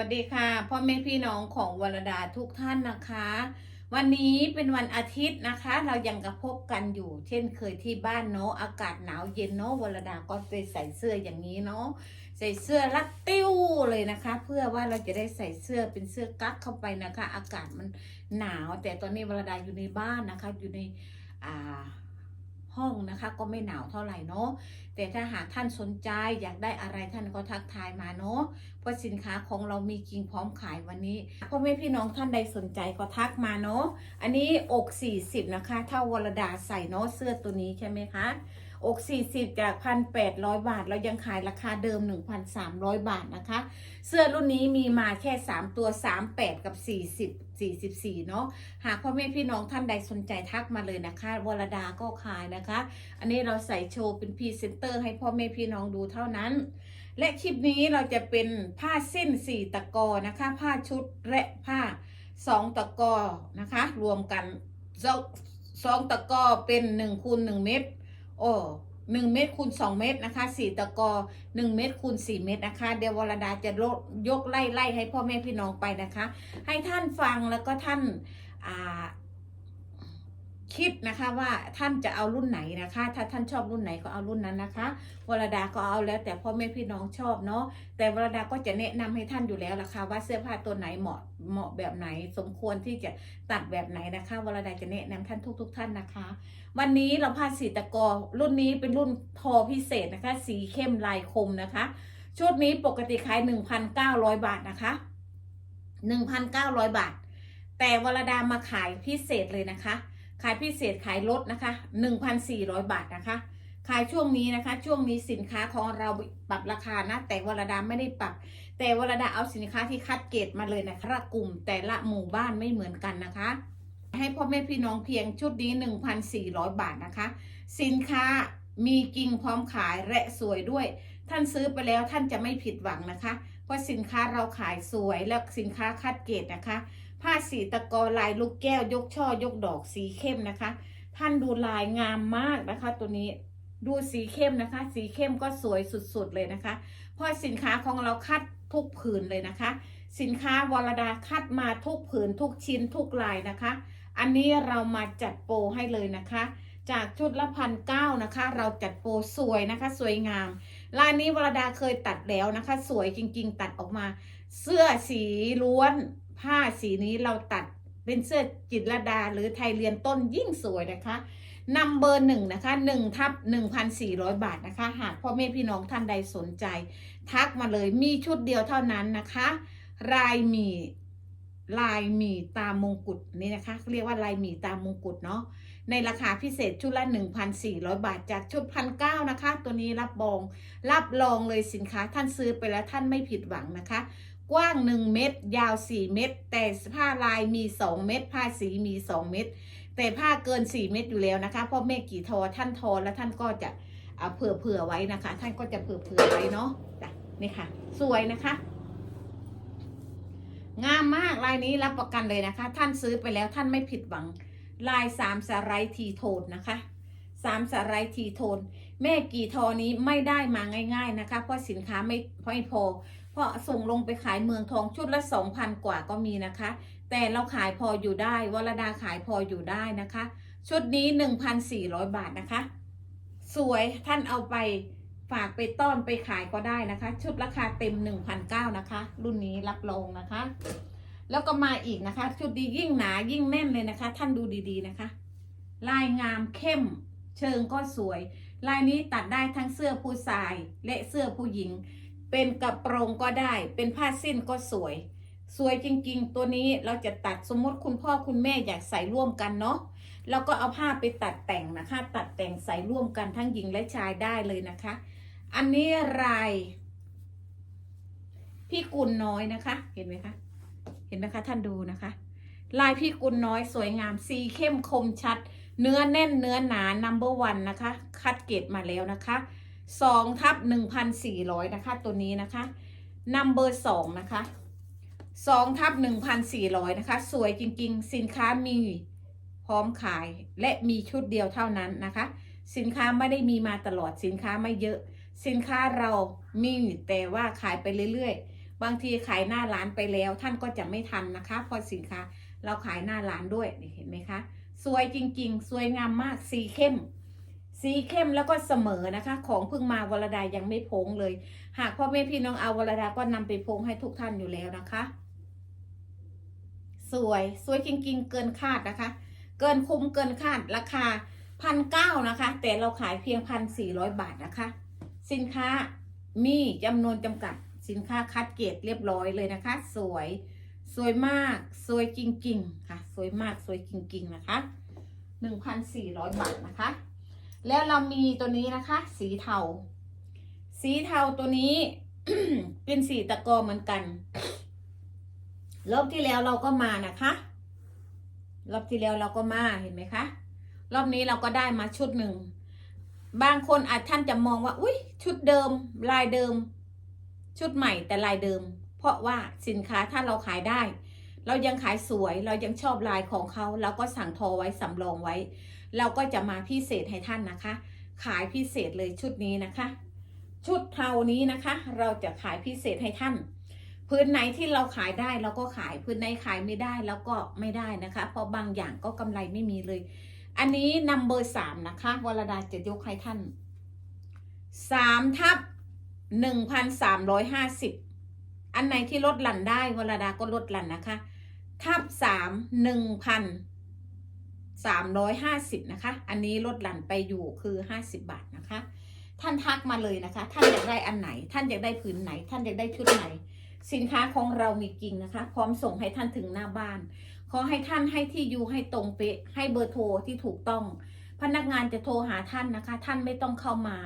สวัสดีค่ะพ่อแม่พี่น้องของวรดาทุกท่านนะคะ วันนี้เป็นวันอาทิตย์นะคะ เรายังกระพบกันอยู่ เช่นเคยที่บ้านเนาะอากาศหนาวเย็นเนาะวรดาก็ไปใส่เสื้ออย่างนี้เนาะใส่เสื้อรัดติ้วเลยนะคะ เพื่อว่าเราจะได้ใส่เสื้อเป็นเสื้อกั๊กเข้าไปนะคะ อากาศมันหนาว แต่ตอนนี้วรดาอยู่ในบ้านนะคะ อยู่ในอ่า ห้องนะคะ ก็ไม่หนาวเท่าไหร่เนาะแต่ถ้าหากท่านสนใจอยากได้อะไรท่านก็ทักทายมาเนาะเพราะสินค้าของเรามีกิ่งพร้อมขายวันนี้พ่อแม่พี่น้องท่านใดสนใจก็ทักมาเนาะอันนี้อก 40 นะคะ ถ้าวรดาใส่เนาะเสื้อตัวนี้ใช่ไหมคะ อก 40 จาก 1,800 บาท เรายังขายราคาเดิม 1,300 บาทนะคะ เสื้อรุ่นนี้มีมาแค่ 3 ตัว 38 กับ 40 44 เนาะหากพ่อแม่พี่น้องท่านใดสนใจทักมาเลยนะคะวรดาก็ขายนะคะ อันนี้เราใส่โชว์เป็นพรีเซนเตอร์ให้พ่อแม่พี่น้องดูเท่านั้น และคลิปนี้เราจะเป็นผ้าสิ้นสี่ตะกอนะคะ ผ้าชุดและผ้าสองตะกอนะคะ รวมกันสองสองตะกอเป็นหนึ่งคูณหนึ่งเมตร โอ้หนึ่งเมตรคูณสองเมตรนะคะสี่ตะกอหนึ่งเมตรคูณสี่เมตรนะคะ เดี๋ยววรดาจะลดยกไล่ไล่ให้พ่อแม่พี่น้องไปนะคะ ให้ท่านฟังแล้วก็ท่านอ่า คิดนะคะว่าท่านจะเอารุ่นไหนนะคะ ถ้าท่านชอบรุ่นไหนก็เอารุ่นนั้นนะคะวรดาก็เอาแล้วแต่พ่อแม่พี่น้องชอบเนาะแต่วรดาก็จะแนะนำให้ท่านอยู่แล้วล่ะค่ะว่าเสื้อผ้าตัวไหนเหมาะเหมาะแบบไหน สมควรที่จะตัดแบบไหนนะคะวรดาจะแนะนำท่านทุกๆท่านนะคะ วันนี้เราผ้าสีตะกอรุ่นนี้เป็นรุ่นทอพิเศษนะคะ สีเข้มลายคมนะคะ ชุดนี้ปกติขาย 1,900 บาทนะคะ 1,900 บาท แต่วรดามาขายพิเศษเลยนะคะ ขายพิเศษขายลดนะคะ1,400 บาทนะคะ ขายช่วงนี้นะคะ ช่วงนี้สินค้าของเราปรับราคานะ แต่วรดาไม่ได้ปรับ แต่วรดาเอาสินค้าที่คัดเกรดมาเลยนะคะกลุ่มแต่ละหมู่บ้านไม่เหมือนกันนะคะ ให้พ่อแม่พี่น้องเพียงชุดนี้ 1,400 บาทนะคะ สินค้ามีจริงพร้อมขายและสวยด้วย ท่านซื้อไปแล้วท่านจะไม่ผิดหวังนะคะ เพราะสินค้าเราขายสวยและสินค้าคัดเกรดนะคะ ผ้าสีตะกอลายลูกแก้วยกช่อยกดอกสีเข้มนะคะ ท่านดูลายงามมากนะคะ ตัวนี้ดูสีเข้มนะคะ สีเข้มก็สวยสุดๆเลยนะคะ เพราะสินค้าของเราคัดทุกผืนเลยนะคะ สินค้าวรดาคัดมาทุกผืนทุกชิ้นทุกลายนะคะ อันนี้เรามาจัดโปรให้เลยนะคะ จากชุดละพันเก้านะคะ เราจัดโปรสวยนะคะ สวยงามลายนี้วรดาเคยตัดแล้วนะคะ สวยจริง ๆ ตัดออกมา เสื้อสีล้วน ผ้าสีนี้เราตัดเป็นเสื้อจิตรดาหรือไทยเรียนต้นยิ่งสวยนะคะนำเบอร์หนึ่งนะคะหนึ่งทับหนึ่งพันสี่ร้อยบาทนะคะ หากพ่อแม่พี่น้องท่านใดสนใจ ทักมาเลยมีชุดเดียวเท่านั้นนะคะ ลายหมีลายหมีตามมงกุฎนี่นะคะ เรียกว่าลายหมีตามมงกุฎเนาะในราคาพิเศษชุดละ 1,400 บาท จากชุดพันเก้านะคะ ตัวนี้รับรอง รับรองเลยสินค้าท่านซื้อไปแล้วท่านไม่ผิดหวังนะคะ กว้าง 1 เมตร ยาว 4 เมตร แต่ผ้าลายมี 2 เมตร ผ้าสีมี 2 เมตร แต่ผ้าเกิน 4 เมตรอยู่แล้วนะคะเพราะแม่กี่ทอท่านทอแล้วท่านก็จะเอาเผื่อเผื่อๆไว้นะคะ ท่านก็จะเผื่อเผื่อๆไว้เนาะจ้ะนี่ค่ะ สวยนะคะงามมากลายนี้รับประกันเลยนะคะ ท่านซื้อไปแล้วท่านไม่ผิดหวัง ลายสามสไลด์ทีโทนนะคะสามสไลด์ทีโทน แม่กี่ทอนี้ไม่ได้มาง่ายๆนะคะ เพราะสินค้าไม่ไม่พอ เพราะส่งลงไปขายเมืองทองชุดละสองพันกว่าก็มีนะคะ แต่เราขายพออยู่ได้วรดาขายพออยู่ได้นะคะ ชุดนี้หนึ่งพันสี่ร้อยบาทนะคะ สวยท่านเอาไปฝากไปต้อนไปขายก็ได้นะคะ ชุดราคาเต็มหนึ่งพันเก้านะคะ รุ่นนี้รับรองนะคะ แล้วก็มาอีกนะคะ ชุดดียิ่งหนายิ่งแน่นเลยนะคะ ท่านดูดีๆนะคะ ลายงามเข้ม เชิงก็สวย ลายนี้ตัดได้ทั้งเสื้อผู้ชายและเสื้อผู้หญิง เป็นกระโปรงก็ได้ เป็นผ้าสิ้นก็สวย สวยจริงๆ ตัวนี้เราจะตัดสมมติคุณพ่อคุณแม่อยากใส่ร่วมกันเนาะแล้วก็เอาผ้าไปตัดแต่งนะคะ ตัดแต่งใส่ร่วมกันทั้งหญิงและชายได้เลยนะคะ อันนี้ลายพี่กุลน้อยนะคะ เห็นไหมคะ เห็นไหมคะท่านดูนะคะ ลายพี่กุลน้อยสวยงามสีเข้มคมชัด เนื้อแน่นเนื้อหนา number one นะคะ คัดเกรดมาแล้วนะคะสองทับหนึ่งพันสี่ร้อยนะคะ ตัวนี้นะคะ number สองนะคะสองทับหนึ่งพันสี่ร้อยนะคะ สวยจริงๆ สินค้ามีพร้อมขายและมีชุดเดียวเท่านั้นนะคะ สินค้าไม่ได้มีมาตลอดสินค้าไม่เยอะ สินค้าเรามีแต่ว่าขายไปเรื่อยๆ บางทีขายหน้าร้านไปแล้วท่านก็จะไม่ทันนะคะ เพราะสินค้าเราขายหน้าร้านด้วยเห็นไหมคะ สวยจริง ๆ สวยงามมากสีเข้ม สีเข้มแล้วก็เสมอนะคะ ของเพิ่งมาวรดายังไม่พงเลย หากพ่อแม่พี่น้องเอาวรดาก็นำไปพงให้ทุกท่านอยู่แล้วนะคะ สวยสวยจริง ๆ เกินคาดนะคะ เกินคุ้มเกินคาดราคาพันเก้านะคะ แต่เราขายเพียงพันสี่ร้อยบาทนะคะ สินค้ามีจำนวนจำกัดสินค้าคัดเกรดเรียบร้อยเลยนะคะ สวย สวยมากสวยจริง ๆ ค่ะ สวยมากสวยจริง ๆ นะคะ 1,400 บาทนะคะ แล้วเรามีตัวนี้นะคะ สีเทา สีเทาตัวนี้ เป็นสีตะกอเหมือนกัน รอบที่แล้วเราก็มานะคะ รอบที่แล้วเราก็มาเห็นไหมคะ รอบนี้เราก็ได้มาชุดหนึ่ง บางคนอาจท่านจะมองว่า อุ้ยชุดเดิม ลายเดิม ชุดใหม่แต่ลายเดิม เพราะว่าสินค้าถ้าเราขายได้ เรายังขายสวยเรายังชอบลายของเขาเราก็สั่งทอไว้สำรองไว้ เราก็จะมาพิเศษให้ท่านนะคะ ขายพิเศษเลยชุดนี้นะคะ ชุดเทานี้นะคะ เราจะขายพิเศษให้ท่านพื้นไหนที่เราขายได้เราก็ขายพื้นไหนขายไม่ได้แล้วก็ไม่ได้นะคะ เพราะบางอย่างก็กำไรไม่มีเลย อันนี้นัมเบอร์สามนะคะวรดาจะยกให้ท่านสามทับหนึ่งพันสามร้อยห้าสิบ อันไหนที่ลดหลั่นได้วรดาก็ลดหลั่นนะคะ ทับสามหนึ่งพันสามร้อยห้าสิบนะคะ อันนี้ลดหลั่นไปอยู่คือห้าสิบบาทนะคะ ท่านทักมาเลยนะคะ ท่านอยากได้อันไหน ท่านอยากได้ผืนไหน ท่านอยากได้ชุดไหน สินค้าของเรามีจริงนะคะ พร้อมส่งให้ท่านถึงหน้าบ้าน ขอให้ท่านให้ที่อยู่ให้ตรงเป๊ะ ให้เบอร์โทรที่ถูกต้อง พนักงานจะโทรหาท่านนะคะ ท่านไม่ต้องเข้ามา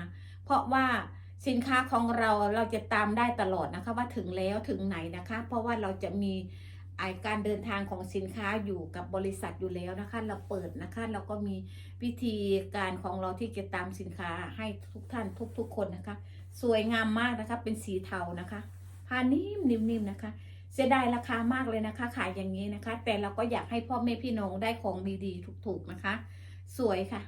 เพราะว่า สินค้าของเราเราจะตามได้ตลอดนะคะว่าถึงแล้วถึงไหนนะคะ เพราะว่าเราจะมีไอการเดินทางของสินค้าอยู่กับบริษัทอยู่แล้วนะคะ เราเปิดนะคะเราก็มีวิธีการของเราที่จะตามสินค้าให้ทุกท่านทุก ๆ คนนะคะ สวยงามมากนะคะ เป็นสีเทานะคะผ้านิ่มนิ่มๆนะคะ เสียดายราคามากเลยนะคะ ขายอย่างนี้นะคะ แต่เราก็อยากให้พ่อแม่พี่น้องได้ของดีๆถูกๆนะคะ สวยค่ะ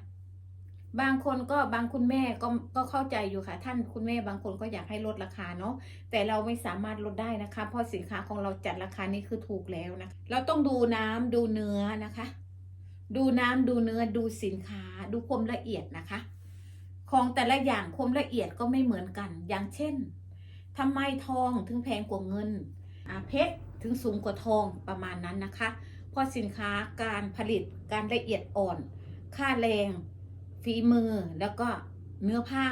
บางคนก็บางคุณแม่ก็ก็เข้าใจอยู่ค่ะ ท่านคุณแม่บางคนก็อยากให้ลดราคาเนาะแต่เราไม่สามารถลดได้นะคะ เพราะสินค้าของเราจัดราคานี้คือถูกแล้วนะเราต้องดูน้ำดูเนื้อนะคะ ดูน้ำดูเนื้อดูสินค้า ดูความละเอียดนะคะ ของแต่ละอย่างความละเอียดก็ไม่เหมือนกัน อย่างเช่นทำไมทองถึงแพงกว่าเงินอาเพชรถึงสูงกว่าทองประมาณนั้นนะคะ เพราะสินค้าการผลิตการละเอียดอ่อน ค่าแรง ฝีมือแล้วก็เนื้อผ้า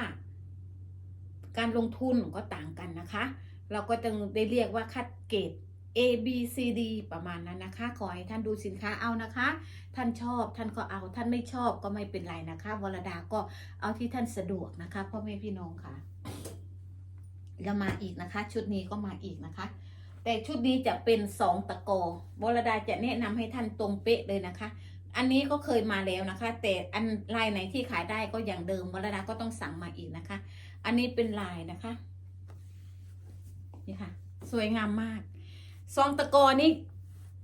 การลงทุนก็ต่างกันนะคะ เราก็จึงได้เรียกว่าคัดเกรด A B C D ประมาณนั้นนะคะ ขอให้ท่านดูสินค้าเอานะคะ ท่านชอบท่านก็เอา ท่านไม่ชอบก็ไม่เป็นไรนะคะ วรดาก็เอาที่ท่านสะดวกนะคะพ่อแม่พี่น้องค่ะ แล้วมาอีกนะคะ ชุดนี้ก็มาอีกนะคะ แต่ชุดนี้จะเป็นสองตะกอวรดาจะแนะนำให้ท่านตรงเป๊ะเลยนะคะ อันนี้ก็เคยมาแล้วนะคะ แต่อันลายไหนที่ขายได้ก็อย่างเดิมวรดาก็ต้องสั่งมาอีกนะคะ อันนี้เป็นลายนะคะ นี่ค่ะ สวยงามมากสองตะกอนี่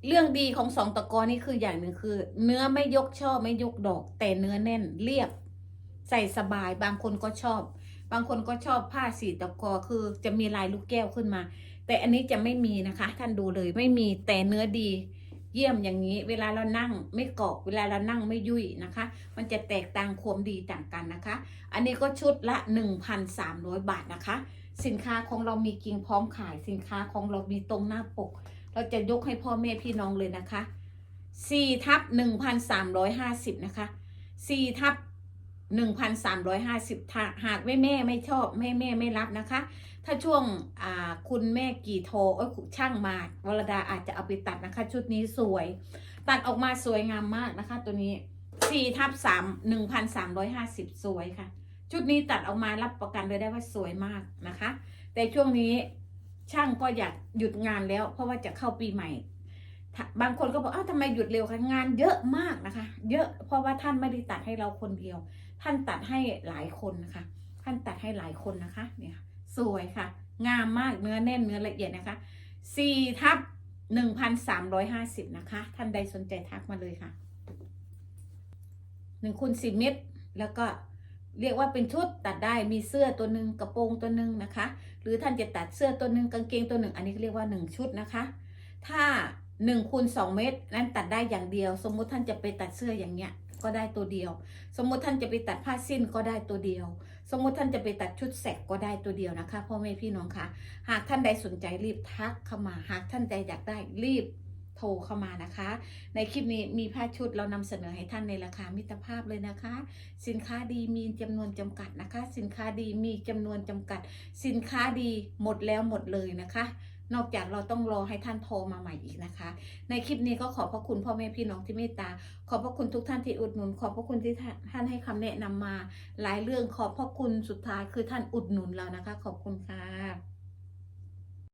เรื่องดีของสองตะกอนี่คืออย่างหนึ่งคือ เนื้อไม่ยกช่อไม่ยกดอก แต่เนื้อแน่นเรียบ ใส่สบายบางคนก็ชอบ บางคนก็ชอบผ้าสีตะกอคือจะมีลายลูกแก้วขึ้นมา แต่อันนี้จะไม่มีนะคะ ท่านดูเลยไม่มีแต่เนื้อดี เยี่ยมอย่างนี้ เวลาเรานั่งไม่เกาะเวลาเรานั่งไม่ยุ่ยนะคะ มันจะแตกต่างความดีต่างกันนะคะ อันนี้ก็ชุดละ 1,300 บาทนะคะ สินค้าของเรามีกิ่งพร้อมขายสินค้าของเรามีตรงหน้าปก เราจะยกให้พ่อแม่พี่น้องเลยนะคะ4ทับ1,350นะคะ4ทับ 1,350ถ้าหากแม่แม่ไม่ชอบแม่แม่ไม่รับนะคะ ถ้าช่วงคุณแม่กี่โทเอ้ยช่างมาวรดาอาจจะเอาไปตัดนะคะ ชุดนี้สวย ตัดออกมาสวยงามมากนะคะ ตัวนี้4ทับ3 1,350สวยค่ะ ชุดนี้ตัดออกมารับประกันเลยได้ว่าสวยมากนะคะ แต่ช่วงนี้ช่างก็อยากหยุดงานแล้ว เพราะว่าจะเข้าปีใหม่บางคนก็บอกอ้าวทำไมหยุดเร็วคะงานเยอะมากนะคะ เยอะเพราะว่าท่านไม่ได้ตัดให้เราคนเดียว ท่านตัดให้หลายคนนะคะท่านตัดให้หลายคนนะคะเนี่ยสวยค่ะ งามมากเนื้อแน่นเนื้อละเอียดนะคะสี่ทับหนึ่งพันสามร้อยห้าสิบนะคะ ท่านใดสนใจทักมาเลยค่ะหนึ่งคูณสิบเมตร แล้วก็เรียกว่าเป็นชุดตัดได้มีเสื้อตัวหนึ่งกระโปรงตัวหนึ่งนะคะ หรือท่านจะตัดเสื้อตัวหนึ่งกางเกงตัวหนึ่งอันนี้เรียกว่าหนึ่งชุดนะคะ ถ้า1คูณ2เมตร นั้นตัดได้อย่างเดียว สมมุติท่านจะไปตัดเสื้ออย่างเงี้ย ก็ได้ตัวเดียว สมมติท่านจะไปตัดผ้าสิ้นก็ได้ตัวเดียว สมมติท่านจะไปตัดชุดแสกก็ได้ตัวเดียวนะคะพ่อแม่พี่น้องคะหากท่านใดสนใจรีบทักเข้ามา หากท่านใดอยากได้รีบโทรเข้ามานะคะ ในคลิปนี้มีผ้าชุดเรานำเสนอให้ท่านในราคามิตรภาพเลยนะคะ สินค้าดีมีจำนวนจำกัดนะคะ สินค้าดีมีจำนวนจำกัด สินค้าดีหมดแล้วหมดเลยนะคะ นอกจากเราต้องรอให้ท่านโทรมาใหม่อีกนะคะ ในคลิปนี้ก็ขอบพระคุณพ่อแม่พี่น้องที่เมตตา ขอบพระคุณทุกท่านที่อุดหนุน ขอบพระคุณที่ท่านให้คำแนะนำมา หลายเรื่องขอบพระคุณสุดท้ายคือท่านอุดหนุนเรานะคะ ขอบคุณค่ะ